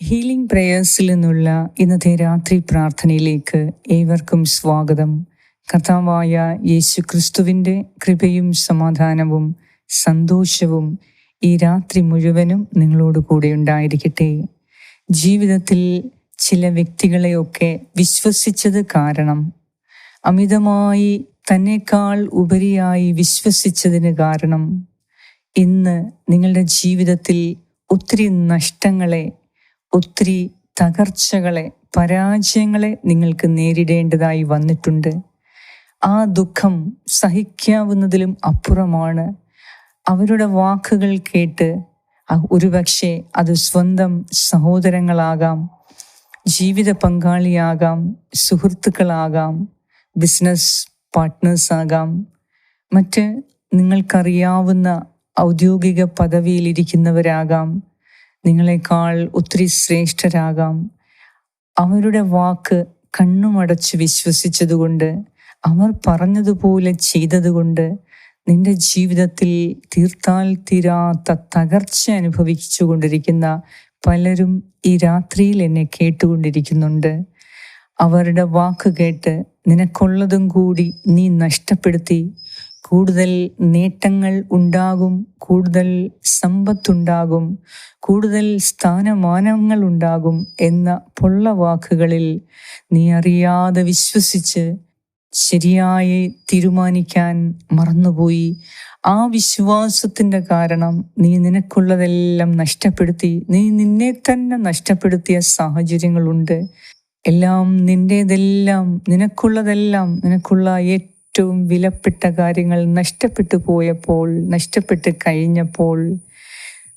Healing പ്രേയേഴ്സിൽ നിന്നുള്ള ഇന്നത്തെ രാത്രി പ്രാർത്ഥനയിലേക്ക് ഏവർക്കും സ്വാഗതം. കർത്താവായ യേശു ക്രിസ്തുവിന്റെ കൃപയും സമാധാനവും സന്തോഷവും ഈ രാത്രി മുഴുവനും നിങ്ങളോട് കൂടെ ഉണ്ടായിരിക്കട്ടെ. ജീവിതത്തിൽ ചില വ്യക്തികളെയൊക്കെ വിശ്വസിച്ചത് കാരണം അമിതമായി തന്നെക്കാൾ ഉപരിയായി വിശ്വസിച്ചതിന് കാരണം ഇന്ന് നിങ്ങളുടെ ജീവിതത്തിൽ ഒത്തിരി നഷ്ടങ്ങളെ ഒത്തിരി തകർച്ചകളെ പരാജയങ്ങളെ നിങ്ങൾക്ക് നേരിടേണ്ടതായി വന്നിട്ടുണ്ട്. ആ ദുഃഖം സഹിക്കാവുന്നതിലും അപ്പുറമാണ്. അവരുടെ വാക്കുകൾ കേട്ട് ഒരുപക്ഷെ അത് സ്വന്തം സഹോദരങ്ങളാകാം ജീവിത പങ്കാളിയാകാം സുഹൃത്തുക്കളാകാം ബിസിനസ് പാർട്ട്നേഴ്സ് ആകാം. മറ്റ് നിങ്ങൾക്കറിയാവുന്ന ഔദ്യോഗിക പദവിയിലിരിക്കുന്നവരാകാം. നിങ്ങളെക്കാൾ ഒത്തിരി ശ്രേഷ്ഠരാകാം. അവരുടെ വാക്ക് കണ്ണുമടച്ച് വിശ്വസിച്ചതുകൊണ്ട് അവർ പറഞ്ഞതുപോലെ ചെയ്തതുകൊണ്ട് നിന്റെ ജീവിതത്തിൽ തീർത്താൽ തീരാത്ത തകർച്ച അനുഭവിച്ചു കൊണ്ടിരിക്കുന്ന പലരും ഈ രാത്രിയിൽ എന്നെ കേട്ടുകൊണ്ടിരിക്കുന്നുണ്ട്. അവരുടെ വാക്ക് കേട്ട് നിനക്കുള്ളതും കൂടി നീ നഷ്ടപ്പെടുത്തി. കൂടുതൽ നേട്ടങ്ങൾ ഉണ്ടാകും കൂടുതൽ സമ്പത്തുണ്ടാകും കൂടുതൽ സ്ഥാനമാനങ്ങൾ ഉണ്ടാകും എന്ന പൊള്ള വാക്കുകളിൽ നീ അറിയാതെ വിശ്വസിച്ച് ശരിയായി തീരുമാനിക്കാൻ മറന്നുപോയി. ആ വിശ്വാസത്തിന്റെ കാരണം നീ നിനക്കുള്ളതെല്ലാം നഷ്ടപ്പെടുത്തി നീ നിന്നെ തന്നെ നഷ്ടപ്പെടുത്തിയ സാഹചര്യങ്ങളുണ്ട്. എല്ലാം നിന്റെതെല്ലാം നിനക്കുള്ളതെല്ലാം നിനക്കുള്ള ഏറ്റവും വിലപ്പെട്ട കാര്യങ്ങൾ നഷ്ടപ്പെട്ടു പോയപ്പോൾ നഷ്ടപ്പെട്ട് കഴിഞ്ഞപ്പോൾ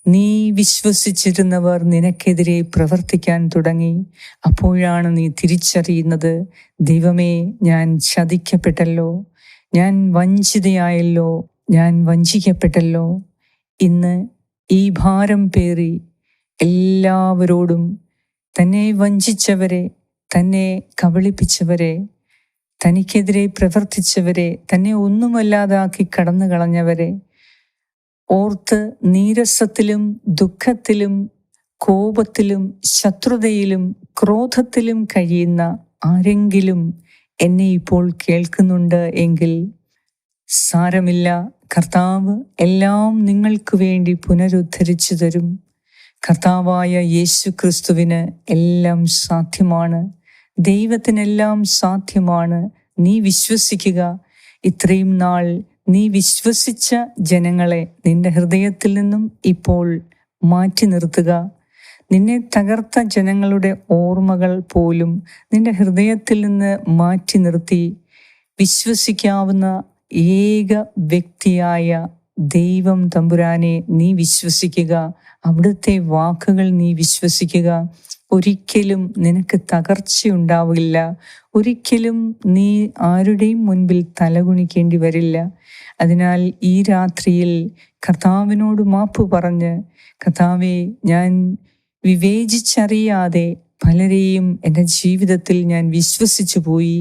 നീ വിശ്വസിച്ചിരുന്നവർ നിനക്കെതിരെ പ്രവർത്തിക്കാൻ തുടങ്ങി. അപ്പോഴാണ് നീ തിരിച്ചറിയുന്നത് ദൈവമേ ഞാൻ ചതിക്കപ്പെട്ടല്ലോ ഞാൻ വഞ്ചിതയായല്ലോ ഞാൻ വഞ്ചിക്കപ്പെട്ടല്ലോ. ഇന്ന് ഈ ഭാരം പേറി എല്ലാവരോടും തന്നെ വഞ്ചിച്ചവരെ തന്നെ കബളിപ്പിച്ചവരെ തനിക്കെതിരെ പ്രവർത്തിച്ചവരെ തന്നെ ഒന്നുമല്ലാതാക്കി കടന്നു കളഞ്ഞവരെ ഓർത്ത് നീരസത്തിലും ദുഃഖത്തിലും കോപത്തിലും ശത്രുതയിലും ക്രോധത്തിലും കഴിയുന്ന ആരെങ്കിലും എന്നെ ഇപ്പോൾ കേൾക്കുന്നുണ്ട് എങ്കിൽ സാരമില്ല. കർത്താവ് എല്ലാം നിങ്ങൾക്ക് വേണ്ടി പുനരുദ്ധരിച്ചു തരും. കർത്താവായ യേശു ക്രിസ്തുവിന് എല്ലാം സാധ്യമാണ്. ദൈവത്തിനെല്ലാം സാധ്യമാണ്. നീ വിശ്വസിക്കുക. ഇത്രയും നാൾ നീ വിശ്വസിച്ച ജനങ്ങളെ നിന്റെ ഹൃദയത്തിൽ നിന്നും ഇപ്പോൾ മാറ്റി നിർത്തുക. നിന്നെ തകർത്ത ജനങ്ങളുടെ ഓർമ്മകൾ പോലും നിന്റെ ഹൃദയത്തിൽ നിന്ന് മാറ്റി നിർത്തി. വിശ്വസിക്കാവുന്ന ഏക വ്യക്തിയായ ദൈവം തമ്പുരാനെ നീ വിശ്വസിക്കുക. അവിടുത്തെ വാക്കുകൾ നീ വിശ്വസിക്കുക. ഒരിക്കലും നിനക്ക് തകർച്ചയുണ്ടാവില്ല ഒരിക്കലും നീ ആരുടെയും മുൻപിൽ തലകുണിക്കേണ്ടി വരില്ല. അതിനാൽ ഈ രാത്രിയിൽ കർത്താവിനോട് മാപ്പ് പറഞ്ഞ് കർത്താവെ ഞാൻ വിവേചിച്ചറിയാതെ പലരെയും എന്റെ ജീവിതത്തിൽ ഞാൻ വിശ്വസിച്ചു പോയി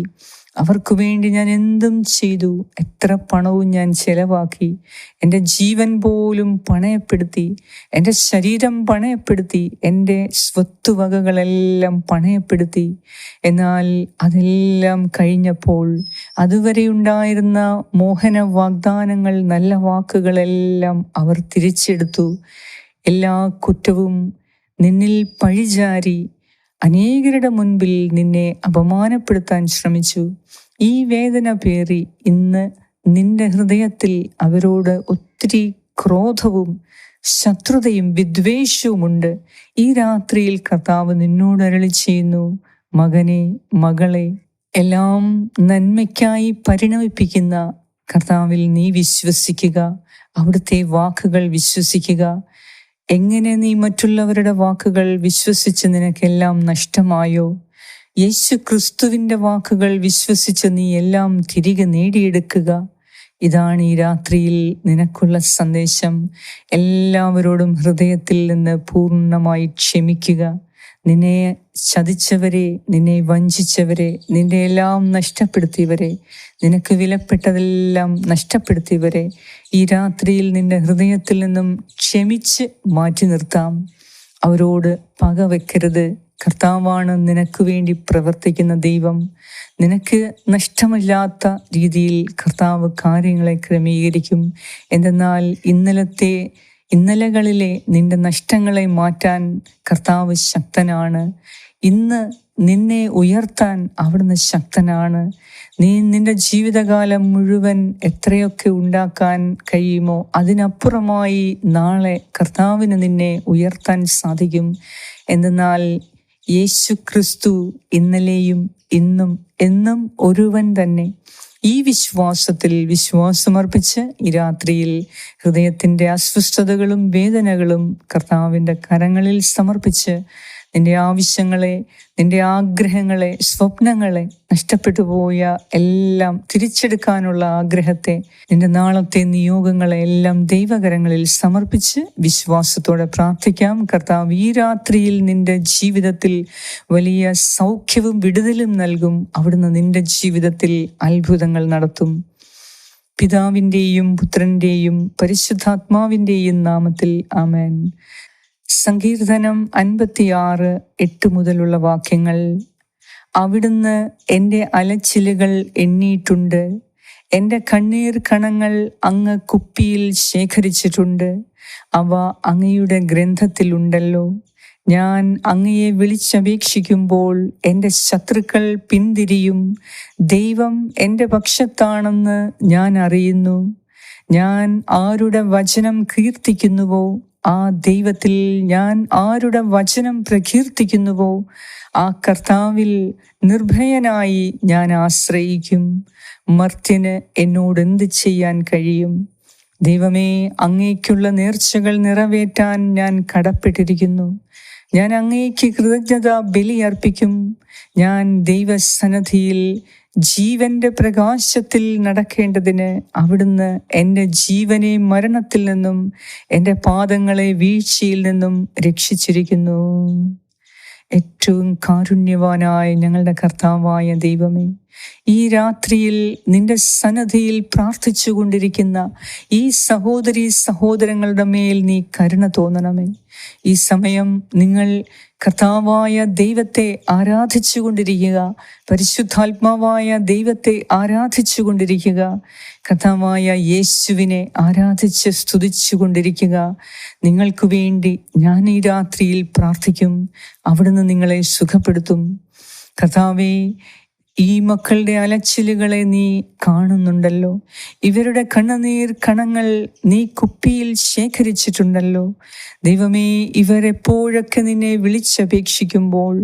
അവർക്ക് വേണ്ടി ഞാൻ എന്തും ചെയ്തു. എത്ര പണവും ഞാൻ ചെലവാക്കി. എന്റെ ജീവൻ പോലും പണയപ്പെടുത്തി. എന്റെ ശരീരം പണയപ്പെടുത്തി. എന്റെ സ്വത്തുവകകളെല്ലാം പണയപ്പെടുത്തി. എന്നാൽ അതെല്ലാം കഴിഞ്ഞപ്പോൾ അതുവരെ ഉണ്ടായിരുന്ന മോഹന വാഗ്ദാനങ്ങൾ നല്ല വാക്കുകളെല്ലാം അവർ തിരിച്ചെടുത്തു. എല്ലാ കുറ്റവും നിന്നിൽ പഴിചാരി അനേകരുടെ മുൻപിൽ നിന്നെ അപമാനപ്പെടുത്താൻ ശ്രമിച്ചു. ഈ വേദന പേറി ഇന്ന് നിന്റെ ഹൃദയത്തിൽ അവരോട് ഒത്തിരി ക്രോധവും ശത്രുതയും വിദ്വേഷവുമുണ്ട്. ഈ രാത്രിയിൽ കർത്താവ് നിന്നോട് അരളി ചെയ്യുന്നു മകനെ മകളെ എല്ലാം നന്മയ്ക്കായി പരിണമിപ്പിക്കുന്ന കർത്താവിൽ നീ വിശ്വസിക്കുക അവിടുത്തെ വാക്കുകൾ വിശ്വസിക്കുക എങ്ങനെ നീ മറ്റുള്ളവരുടെ വാക്കുകൾ വിശ്വസിച്ച് നിനക്കെല്ലാം നഷ്ടമായോ? യേശു ക്രിസ്തുവിന്റെ വാക്കുകൾ വിശ്വസിച്ച് നീ എല്ലാം തിരികെ നേടിയെടുക്കുക. ഇതാണ് ഈ രാത്രിയിൽ നിനക്കുള്ള സന്ദേശം. എല്ലാവരോടും ഹൃദയത്തിൽ നിന്ന് പൂർണമായി ക്ഷമിക്കുക. നിന്നെ ചതിച്ചവരെ നിന്നെ വഞ്ചിച്ചവരെ നിന്റെ എല്ലാം നഷ്ടപ്പെടുത്തിയവരെ നിനക്ക് വിലപ്പെട്ടതെല്ലാം നഷ്ടപ്പെടുത്തിയവരെ ഈ രാത്രിയിൽ നിന്റെ ഹൃദയത്തിൽ നിന്നും ക്ഷമിച്ച് മാറ്റി നിർത്താം. അവരോട് പക വെക്കരുത്. കർത്താവാണ് നിനക്ക് വേണ്ടി പ്രവർത്തിക്കുന്ന ദൈവം. നിനക്ക് നഷ്ടമില്ലാത്ത രീതിയിൽ കർത്താവ് കാര്യങ്ങളെ ക്രമീകരിക്കും. എന്തെന്നാൽ ഇന്നലത്തെ ഇന്നലകളിലെ നിന്റെ നഷ്ടങ്ങളെ മാറ്റാൻ കർത്താവ് ശക്തനാണ്. ഇന്ന് നിന്നെ ഉയർത്താൻ അവിടുന്ന് ശക്തനാണ്. നീ നിന്റെ ജീവിതകാലം മുഴുവൻ എത്രയൊക്കെ ഉണ്ടാക്കാൻ കഴിയുമോ അതിനപ്പുറമായി നാളെ കർത്താവിന് നിന്നെ ഉയർത്താൻ സാധിക്കും. എന്തെന്നാൽ യേശു ക്രിസ്തു ഇന്നലെയും ഇന്നും എന്നും ഒരുവൻ തന്നെ. ഈ വിശ്വാസത്തിൽ വിശ്വാസമർപ്പിച്ച് ഈ രാത്രിയിൽ ഹൃദയത്തിന്റെ അസ്വസ്ഥതകളും വേദനകളും കർത്താവിന്റെ കരങ്ങളിൽ സമർപ്പിച്ച് നിന്റെ ആവശ്യങ്ങളെ നിന്റെ ആഗ്രഹങ്ങളെ സ്വപ്നങ്ങളെ നഷ്ടപ്പെട്ടു പോയ എല്ലാം തിരിച്ചെടുക്കാനുള്ള ആഗ്രഹത്തെ നിന്റെ നാളത്തെ നിയോഗങ്ങളെ എല്ലാം ദൈവകരങ്ങളിൽ സമർപ്പിച്ച് വിശ്വാസത്തോടെ പ്രാർത്ഥിക്കാം. കർത്താവ് ഈ രാത്രിയിൽ നിന്റെ ജീവിതത്തിൽ വലിയ സൗഖ്യവും വിടുതലും നൽകും. അവിടുന്ന് നിന്റെ ജീവിതത്തിൽ അത്ഭുതങ്ങൾ നടത്തും. പിതാവിന്റെയും പുത്രന്റെയും പരിശുദ്ധാത്മാവിന്റെയും നാമത്തിൽ ആമേൻ. സങ്കീർത്തനം അൻപത്തിയാറ് എട്ട് മുതലുള്ള വാക്യങ്ങൾ. അവിടുന്ന് എന്റെ അലച്ചിലുകൾ എണ്ണിയിട്ടുണ്ട് എന്റെ കണ്ണീർ കണങ്ങൾ അങ്ങ് കുപ്പിയിൽ ശേഖരിച്ചിട്ടുണ്ട്. അവ അങ്ങയുടെ ഗ്രന്ഥത്തിലുണ്ടല്ലോ. ഞാൻ അങ്ങയെ വിളിച്ചപേക്ഷിക്കുമ്പോൾ എന്റെ ശത്രുക്കൾ പിന്തിരിയും. ദൈവം എന്റെ പക്ഷത്താണെന്ന് ഞാൻ അറിയുന്നു. ഞാൻ ആരുടെ വചനം കീർത്തിക്കുന്നുവോ? ആ ദൈവത്തിൽ ഞാൻ ആരുടെ വചനം പ്രകീർത്തിക്കുന്നുവോ ആ കർത്താവിൽ നിർഭയനായി ഞാൻ ആശ്രയിക്കും. മർത്യന് എന്നോട് എന്ത് ചെയ്യാൻ കഴിയും? ദൈവമേ അങ്ങേക്കുള്ള നേർച്ചകൾ നിറവേറ്റാൻ ഞാൻ കടപ്പെട്ടിരിക്കുന്നു. ഞാൻ അങ്ങേക്ക് കൃതജ്ഞത ബലിയർപ്പിക്കും ഞാൻ ദൈവസന്നധിയിൽ ജീവന്റെ പ്രകാശത്തിൽ നടക്കേണ്ടതിന് അവിടുന്ന് എന്റെ ജീവനെ മരണത്തിൽ നിന്നും എന്റെ പാദങ്ങളെ വീഴ്ചയിൽ നിന്നും രക്ഷിച്ചിരിക്കുന്നു. ഏറ്റവും കാരുണ്യവാനായ ഞങ്ങളുടെ കർത്താവായ ദൈവമേ ഈ രാത്രിയിൽ നിന്റെ സന്നദ്ധിയിൽ പ്രാർത്ഥിച്ചു കൊണ്ടിരിക്കുന്ന ഈ സഹോദരി സഹോദരങ്ങളുടെ മേൽ നീ കരുണ തോന്നണമേ. ഈ സമയം നിങ്ങൾ കർത്താവായ ദൈവത്തെ ആരാധിച്ചു കൊണ്ടിരിക്കുക പരിശുദ്ധാത്മാവായ ദൈവത്തെ ആരാധിച്ചു കൊണ്ടിരിക്കുക കർത്താവായ യേശുവിനെ ആരാധിച്ച് സ്തുതിച്ചു കൊണ്ടിരിക്കുക. നിങ്ങൾക്ക് വേണ്ടി ഞാൻ ഈ രാത്രിയിൽ പ്രാർത്ഥിക്കും അവിടുന്ന് നിങ്ങളെ സുഖപ്പെടുത്തും. കർത്താവേ ഈ മക്കളുടെ അലച്ചിലുകളെ നീ കാണുന്നുണ്ടല്ലോ. ഇവരുടെ കണ്ണുനീർ കണങ്ങൾ നീ കുപ്പിയിൽ ശേഖരിച്ചിട്ടുണ്ടല്ലോ. ദൈവമേ ഇവരെപ്പോഴൊക്കെ നിന്നെ വിളിച്ചപേക്ഷിക്കുമ്പോൾ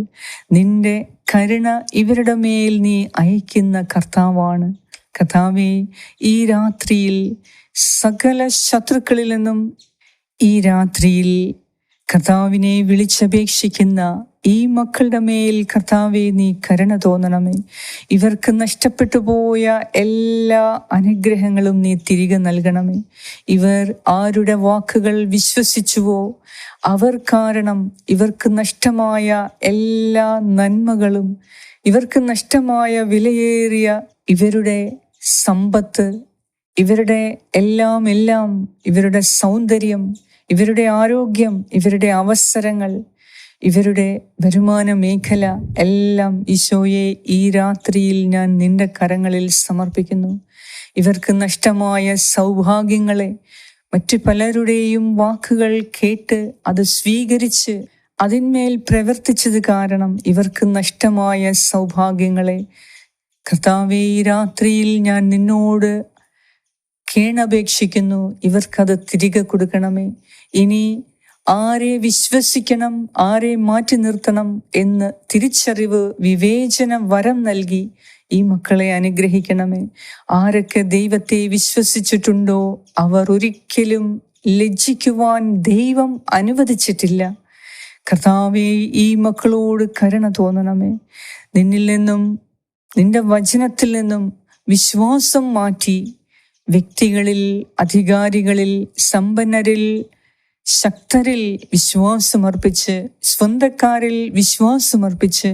നിന്റെ കരുണ ഇവരുടെ മേൽ നീ അയക്കുന്ന കർത്താവാണ്. കർത്താവേ ഈ രാത്രിയിൽ സകല ശത്രുക്കളിൽ നിന്നും ഈ രാത്രിയിൽ കർത്താവിനെ വിളിച്ചപേക്ഷിക്കുന്ന ഈ മക്കളുടെ മേൽ കർത്താവെ നീ കരുണ തോന്നണമേ. ഇവർക്ക് നഷ്ടപ്പെട്ടു പോയ എല്ലാ അനുഗ്രഹങ്ങളും നീ തിരികെ നൽകണമേ. ഇവർ ആരുടെ വാക്കുകൾ വിശ്വസിച്ചുവോ അവർ കാരണം ഇവർക്ക് നഷ്ടമായ എല്ലാ നന്മകളും ഇവർക്ക് നഷ്ടമായ വിലയേറിയ ഇവരുടെ സമ്പത്ത് ഇവരുടെ എല്ലാം എല്ലാം ഇവരുടെ സൗന്ദര്യം ഇവരുടെ ആരോഗ്യം ഇവരുടെ അവസരങ്ങൾ ഇവരുടെ വരുമാന മേഖല എല്ലാം ഈശോയെ ഈ രാത്രിയിൽ ഞാൻ നിന്റെ കരങ്ങളിൽ സമർപ്പിക്കുന്നു. ഇവർക്ക് നഷ്ടമായ സൗഭാഗ്യങ്ങളെ മറ്റു പലരുടെയും വാക്കുകൾ കേട്ട് അത് സ്വീകരിച്ച് അതിന്മേൽ പ്രവർത്തിച്ചത് കാരണം ഇവർക്ക് നഷ്ടമായ സൗഭാഗ്യങ്ങളെ. കർത്താവെ ഈ രാത്രിയിൽ ഞാൻ നിന്നോട് കേണപേക്ഷിക്കുന്നു. ഇവർക്കത് തിരികെ കൊടുക്കണമേ. ഇനി ആരെ വിശ്വസിക്കണം ആരെ മാറ്റി നിർത്തണം എന്ന് തിരിച്ചറിവ് വിവേചന വരം നൽകി ഈ മക്കളെ അനുഗ്രഹിക്കണമേ. ആരൊക്കെ ദൈവത്തെ വിശ്വസിച്ചിട്ടുണ്ടോ അവർ ഒരിക്കലും ലജ്ജിക്കുവാൻ ദൈവം അനുവദിച്ചിട്ടില്ല. കർത്താവെ ഈ മക്കളോട് കരുണ തോന്നണമേ. നിന്നിൽ നിന്നും നിന്റെ വചനത്തിൽ നിന്നും വിശ്വാസം മാറ്റി വ്യക്തികളിൽ അധികാരികളിൽ സമ്പന്നരിൽ ശക്തരിൽ വിശ്വാസമർപ്പിച്ച് സ്വന്തക്കാരിൽ വിശ്വാസമർപ്പിച്ച്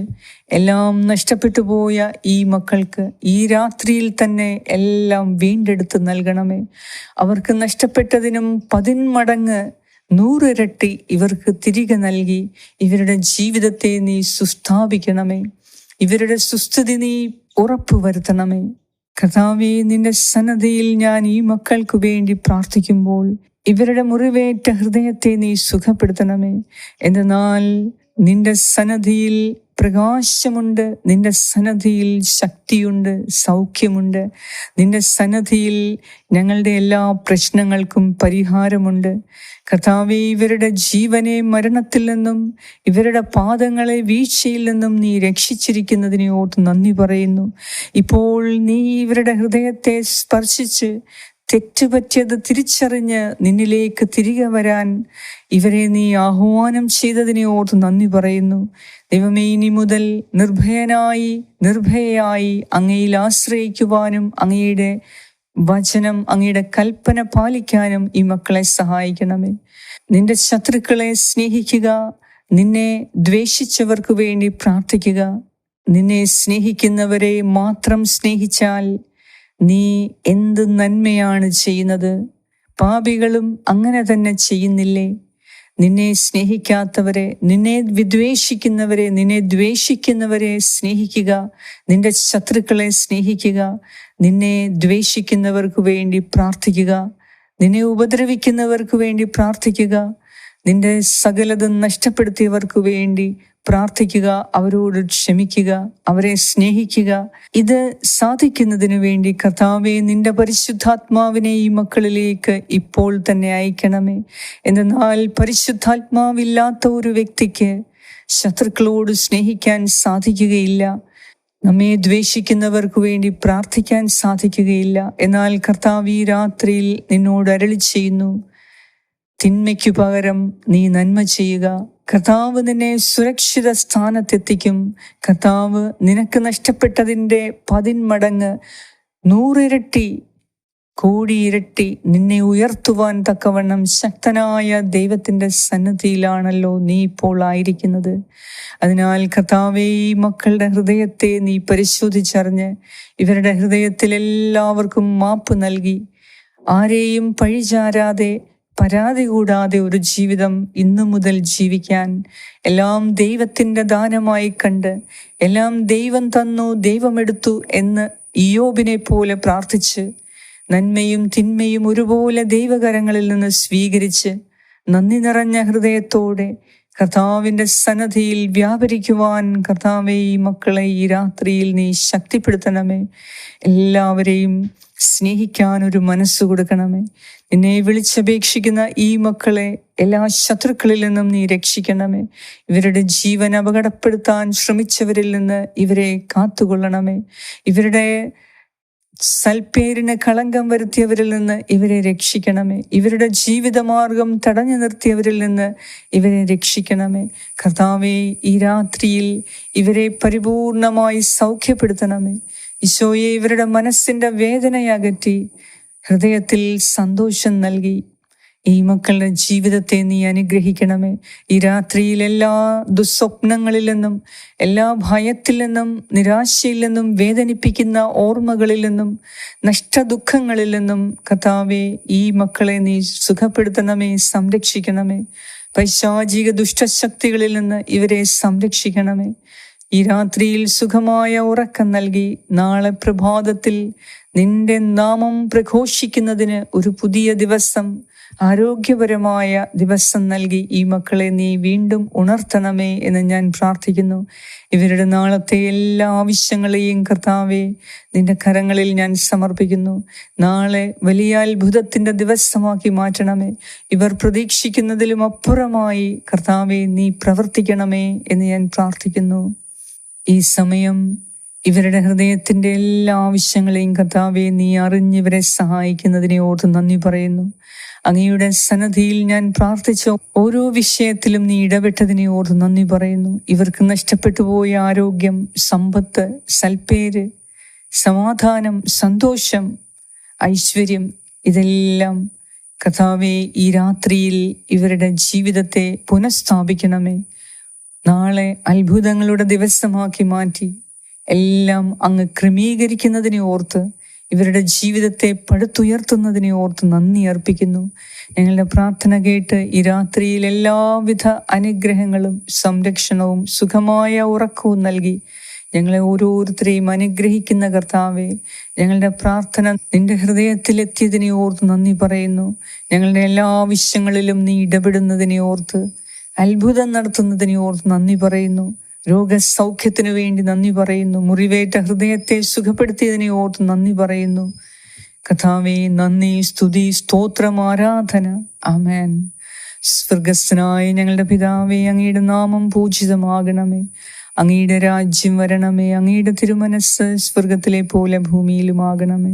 എല്ലാം നഷ്ടപ്പെട്ടു പോയ ഈ മക്കൾക്ക് ഈ രാത്രിയിൽ തന്നെ എല്ലാം വീണ്ടെടുത്ത് നൽകണമേ. അവർക്ക് നഷ്ടപ്പെട്ടതിനും പതിന്മടങ്ങ് നൂറിരട്ടി ഇവർക്ക് തിരികെ നൽകി ഇവരുടെ ജീവിതത്തെ നീ സുസ്ഥാപിക്കണമേ. ഇവരുടെ സുസ്ഥിതി നീ ഉറപ്പുവരുത്തണമേ കർത്താവെ നിന്റെ സന്നദ്ധയിൽ ഞാൻ ഈ മക്കൾക്ക് വേണ്ടി പ്രാർത്ഥിക്കുമ്പോൾ ഇവരുടെ മുറിവേറ്റ ഹൃദയത്തെ നീ സുഖപ്പെടുത്തണമേ. എന്നാൽ നിന്റെ സന്നദ്ധിയിൽ പ്രകാശമുണ്ട് നിന്റെ സന്നദ്ധിയിൽ ശക്തിയുണ്ട് സൗഖ്യമുണ്ട്. നിന്റെ സന്നദ്ധിയിൽ ഞങ്ങളുടെ എല്ലാ പ്രശ്നങ്ങൾക്കും പരിഹാരമുണ്ട്. കർത്താവെ ഇവരുടെ ജീവനെ മരണത്തിൽ നിന്നും ഇവരുടെ പാദങ്ങളെ വീഴ്ചയിൽ നിന്നും നീ രക്ഷിച്ചിരിക്കുന്നതിനെ ഓർത്ത് നന്ദി പറയുന്നു. ഇപ്പോൾ നീ ഇവരുടെ ഹൃദയത്തെ സ്പർശിച്ച് തെറ്റുപറ്റിയത് തിരിച്ചറിഞ്ഞ് നിന്നിലേക്ക് തിരികെ വരാൻ ഇവരെ നീ ആഹ്വാനം ചെയ്തതിനെ ഓർത്ത് നന്ദി പറയുന്നു. ദൈവമേ ഇനി മുതൽ നിർഭയനായി നിർഭയയായി അങ്ങയിൽ ആശ്രയിക്കുവാനും അങ്ങയുടെ വചനം അങ്ങയുടെ കൽപ്പന പാലിക്കാനും ഈ മക്കളെ സഹായിക്കണമേ. നിന്റെ ശത്രുക്കളെ സ്നേഹിക്കുക നിന്നെ ദ്വേഷിച്ചവർക്ക് വേണ്ടി പ്രാർത്ഥിക്കുക. നിന്നെ സ്നേഹിക്കുന്നവരെ മാത്രം സ്നേഹിച്ചാൽ നീ എന്ത് നന്മയാണ് ചെയ്യുന്നത്? പാപികളും അങ്ങനെ തന്നെ ചെയ്യുന്നില്ലേ? നിന്നെ സ്നേഹിക്കാത്തവരെ നിന്നെ വിദ്വേഷിക്കുന്നവരെ നിന്നെ ദ്വേഷിക്കുന്നവരെ സ്നേഹിക്കുക നിന്റെ ശത്രുക്കളെ സ്നേഹിക്കുക നിന്നെ ദ്വേഷിക്കുന്നവർക്ക് വേണ്ടി പ്രാർത്ഥിക്കുക നിന്നെ ഉപദ്രവിക്കുന്നവർക്ക് വേണ്ടി പ്രാർത്ഥിക്കുക നിന്റെ സകലതും നഷ്ടപ്പെടുത്തിയവർക്ക് വേണ്ടി പ്രാർത്ഥിക്കുക അവരോട് ക്ഷമിക്കുക അവരെ സ്നേഹിക്കുക. ഇത് സാധിക്കുന്നതിന് വേണ്ടി കർത്താവെ നിന്റെ പരിശുദ്ധാത്മാവിനെ ഈ മക്കളിലേക്ക് ഇപ്പോൾ തന്നെ അയക്കണമേ. എന്നാൽ പരിശുദ്ധാത്മാവില്ലാത്ത ഒരു വ്യക്തിക്ക് ശത്രുക്കളോട് സ്നേഹിക്കാൻ സാധിക്കുകയില്ല. നമ്മെ ദ്വേഷിക്കുന്നവർക്ക് വേണ്ടി പ്രാർത്ഥിക്കാൻ സാധിക്കുകയില്ല. എന്നാൽ കർത്താവ് ഈ രാത്രിയിൽ നിന്നോട് അരളി ചെയ്യുന്നു. തിന്മയ്ക്കു പകരം നീ നന്മ ചെയ്യുക. കർത്താവ് നിന്നെ സുരക്ഷിത സ്ഥാനത്തെത്തിക്കും. കർത്താവ് നിനക്ക് നഷ്ടപ്പെട്ടതിന്റെ പതിന്മടങ്ങ് നൂറിരട്ടി കോടിയിരട്ടി നിന്നെ ഉയർത്തുവാൻ തക്കവണ്ണം ശക്തനായ ദൈവത്തിന്റെ സന്നദ്ധിയിലാണല്ലോ നീ ഇപ്പോൾ ആയിരിക്കുന്നത്. അതിനാൽ കർത്താവേ ഈ മക്കളുടെ ഹൃദയത്തെ നീ പരിശോധിച്ചറിഞ്ഞ് ഇവരുടെ ഹൃദയത്തിൽ എല്ലാവർക്കും മാപ്പ് നൽകി. ആരെയും പഴിചാരാതെ പരാതി കൂടാതെ ഒരു ജീവിതം ഇന്നു മുതൽ ജീവിക്കാൻ എല്ലാം ദൈവത്തിന്റെ ദാനമായി കണ്ട് എല്ലാം ദൈവം തന്നു ദൈവമെടുത്തു എന്ന് ഇയോബിനെ പോലെ പ്രാർത്ഥിച്ച് നന്മയും തിന്മയും ഒരുപോലെ ദൈവകരങ്ങളിൽ നിന്ന് സ്വീകരിച്ച് നന്ദി നിറഞ്ഞ ഹൃദയത്തോടെ കർത്താവിന്റെ സന്നദ്ധിയിൽ വ്യാപരിക്കുവാൻ കർത്താവെ ഈ മക്കളെ ഈ രാത്രിയിൽ നീ ശക്തിപ്പെടുത്തണമേ. എല്ലാവരെയും സ്നേഹിക്കാൻ ഒരു മനസ്സ് കൊടുക്കണമേ. നിന്നെ വിളിച്ചപേക്ഷിക്കുന്ന ഈ മക്കളെ എല്ലാ ശത്രുക്കളിൽ നിന്നും നീ രക്ഷിക്കണമേ. ഇവരുടെ ജീവൻ അപകടപ്പെടുത്താൻ ശ്രമിച്ചവരിൽ നിന്ന് ഇവരെ കാത്തുകൊള്ളണമേ. ഇവരുടെ സൽപ്പേരിന് കളങ്കം വരുത്തിയവരിൽ നിന്ന് ഇവരെ രക്ഷിക്കണമേ. ഇവരുടെ ജീവിതമാർഗം തടഞ്ഞു നിർത്തിയവരിൽ നിന്ന് ഇവരെ രക്ഷിക്കണമേ. കർത്താവെ ഈ രാത്രിയിൽ ഇവരെ പരിപൂർണമായി സൗഖ്യപ്പെടുത്തണമേ. ഈശോയെ ഇവരുടെ മനസ്സിന്റെ വേദനയകറ്റി ഹൃദയത്തിൽ സന്തോഷം നൽകി. ഈ മക്കളുടെ ജീവിതത്തെ നീ അനുഗ്രഹിക്കണമേ. ഈ രാത്രിയിൽ എല്ലാ ദുസ്വപ്നങ്ങളിൽ നിന്നും എല്ലാ ഭയത്തിൽ നിന്നും നിരാശയിൽ നിന്നും വേദനിപ്പിക്കുന്ന ഓർമ്മകളിൽ നിന്നും നഷ്ടദുഃഖങ്ങളിൽ നിന്നും കഥാവെ ഈ മക്കളെ നീ സുഖപ്പെടുത്തണമേ സംരക്ഷിക്കണമേ. പൈശാചിക ദുഷ്ടശക്തികളിൽ നിന്ന് ഇവരെ സംരക്ഷിക്കണമേ. ഈ രാത്രിയിൽ സുഖമായ ഉറക്കം നൽകി നാളെ പ്രഭാതത്തിൽ നിന്റെ നാമം പ്രഘോഷിക്കുന്നതിന് ഒരു പുതിയ ദിവസം ആരോഗ്യപരമായ ദിവസം നൽകി ഈ മക്കളെ നീ വീണ്ടും ഉണർത്തണമേ എന്ന് ഞാൻ പ്രാർത്ഥിക്കുന്നു. ഇവരുടെ നാളത്തെ എല്ലാ ആവശ്യങ്ങളെയും കർത്താവെ നിന്റെ കരങ്ങളിൽ ഞാൻ സമർപ്പിക്കുന്നു. നാളെ വലിയ അത്ഭുതത്തിന്റെ ദിവസമാക്കി മാറ്റണമേ. ഇവർ പ്രതീക്ഷിക്കുന്നതിലും അപ്പുറമായി കർത്താവെ നീ പ്രവർത്തിക്കണമേ എന്ന് ഞാൻ പ്രാർത്ഥിക്കുന്നു. ഈ സമയം ഇവരുടെ ഹൃദയത്തിന്റെ എല്ലാ ആവശ്യങ്ങളെയും കർത്താവെ നീ അറിഞ്ഞിവരെ സഹായിക്കുന്നതിനെ ഓർത്ത് നന്ദി പറയുന്നു. അങ്ങയുടെ സന്നദ്ധിയിൽ ഞാൻ പ്രാർത്ഥിച്ച ഓരോ വിഷയത്തിലും നീ ഇടപെട്ടതിനെ ഓർത്ത് നന്ദി പറയുന്നു. ഇവർക്ക് നഷ്ടപ്പെട്ടു പോയ ആരോഗ്യം സമ്പത്ത് സൽപ്പേര് സമാധാനം സന്തോഷം ഐശ്വര്യം ഇതെല്ലാം കഥാവെ ഈ രാത്രിയിൽ ഇവരുടെ ജീവിതത്തെ പുനഃസ്ഥാപിക്കണമേ. നാളെ അത്ഭുതങ്ങളുടെ ദിവസമാക്കി മാറ്റി എല്ലാം അങ്ങ് ക്രമീകരിക്കുന്നതിനെ ഓർത്ത് ഇവരുടെ ജീവിതത്തെ പടുത്തുയർത്തുന്നതിനെ ഓർത്ത് നന്ദി അർപ്പിക്കുന്നു. ഞങ്ങളുടെ പ്രാർത്ഥന കേട്ട് ഈ രാത്രിയിൽ എല്ലാവിധ അനുഗ്രഹങ്ങളും സംരക്ഷണവും സുഖമായ ഉറക്കവും നൽകി ഞങ്ങളെ ഓരോരുത്തരെയും അനുഗ്രഹിക്കുന്ന കർത്താവെ ഞങ്ങളുടെ പ്രാർത്ഥന നിന്റെ ഹൃദയത്തിലെത്തിയതിനെ ഓർത്ത് നന്ദി പറയുന്നു. ഞങ്ങളുടെ എല്ലാ ആവശ്യങ്ങളിലും നീ ഇടപെടുന്നതിനെ ഓർത്ത് അത്ഭുതം നടത്തുന്നതിനെ ഓർത്ത് നന്ദി പറയുന്നു. രോഗസൗഖ്യത്തിനു വേണ്ടി നന്ദി പറയുന്നു. മുറിവേറ്റ ഹൃദയത്തെ സുഖപ്പെടുത്തിയതിനെ ഓർത്ത് നന്ദി പറയുന്നു. കഥാവേ നന്ദി സ്തുതി സ്തോത്രം ആരാധന. അമേൻ സ്വർഗസ്ഥനായ ഞങ്ങളുടെ പിതാവേ അങ്ങയുടെ നാമം പൂജിതമാകണമേ. അങ്ങയുടെ രാജ്യം വരണമേ. അങ്ങയുടെ തിരുമനസ് സ്വർഗത്തിലെ പോലെ ഭൂമിയിലുമാകണമേ.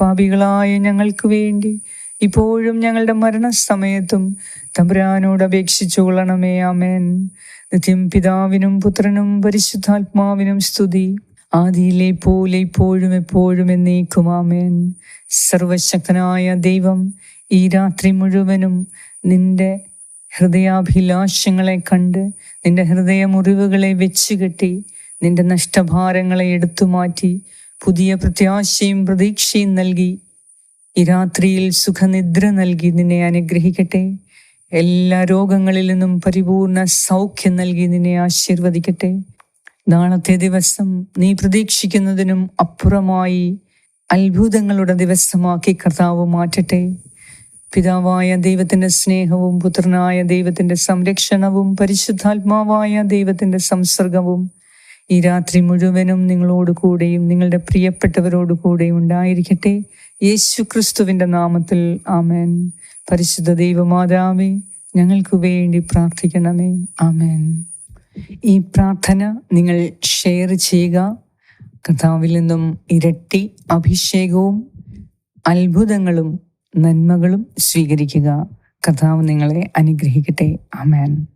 പാപികളായ ഞങ്ങൾക്ക് വേണ്ടി ഇപ്പോഴും ഞങ്ങളുടെ മരണസമയത്തും തമ്പുരാനോട് അപേക്ഷിച്ചു കൊള്ളണമേ ആമേൻ. നിത്യം പിതാവിനും പുത്രനും പരിശുദ്ധാത്മാവിനും സ്തുതി. ആദിയിലെ പോലെ ഇപ്പോഴും എപ്പോഴും എന്നേക്കും ആമേൻ. സർവശക്തനായ ദൈവം ഈ രാത്രി മുഴുവനും നിന്റെ ഹൃദയാഭിലാഷങ്ങളെ കണ്ട് നിന്റെ ഹൃദയ മുറിവുകളെ വെച്ചുകെട്ടി നിന്റെ നഷ്ടഭാരങ്ങളെ എടുത്തു മാറ്റി പുതിയ പ്രത്യാശയും പ്രതീക്ഷയും നൽകി. ഈ രാത്രിയിൽ സുഖനിദ്ര നൽകി നിന്നെ അനുഗ്രഹിക്കട്ടെ. എല്ലാ രോഗങ്ങളിൽ നിന്നും പരിപൂർണ സൗഖ്യം നൽകി നിന്നെ ആശീർവദിക്കട്ടെ. നാളത്തെ ദിവസം നീ പ്രതീക്ഷിക്കുന്നതിനും അപ്പുറമായി അത്ഭുതങ്ങളുടെ ദിവസമാക്കി കർത്താവ് മാറ്റട്ടെ. പിതാവായ ദൈവത്തിന്റെ സ്നേഹവും പുത്രനായ ദൈവത്തിന്റെ സംരക്ഷണവും പരിശുദ്ധാത്മാവായ ദൈവത്തിന്റെ സംസർഗവും ഈ രാത്രി മുഴുവനും നിങ്ങളോട് കൂടെയും നിങ്ങളുടെ പ്രിയപ്പെട്ടവരോട് കൂടെയും ഉണ്ടായിരിക്കട്ടെ. യേശു ക്രിസ്തുവിന്റെ നാമത്തിൽ ആമേൻ. പരിശുദ്ധ ദൈവമാതാവേ ഞങ്ങൾക്ക് വേണ്ടി പ്രാർത്ഥിക്കണമേ. ആമേൻ. ഈ പ്രാർത്ഥന നിങ്ങൾ ഷെയർ ചെയ്യുക. കഥാവിൽ നിന്നും ഇരട്ടി അഭിഷേകവും അത്ഭുതങ്ങളും നന്മകളും സ്വീകരിക്കുക. കഥാവ് നിങ്ങളെ അനുഗ്രഹിക്കട്ടെ. ആമേൻ.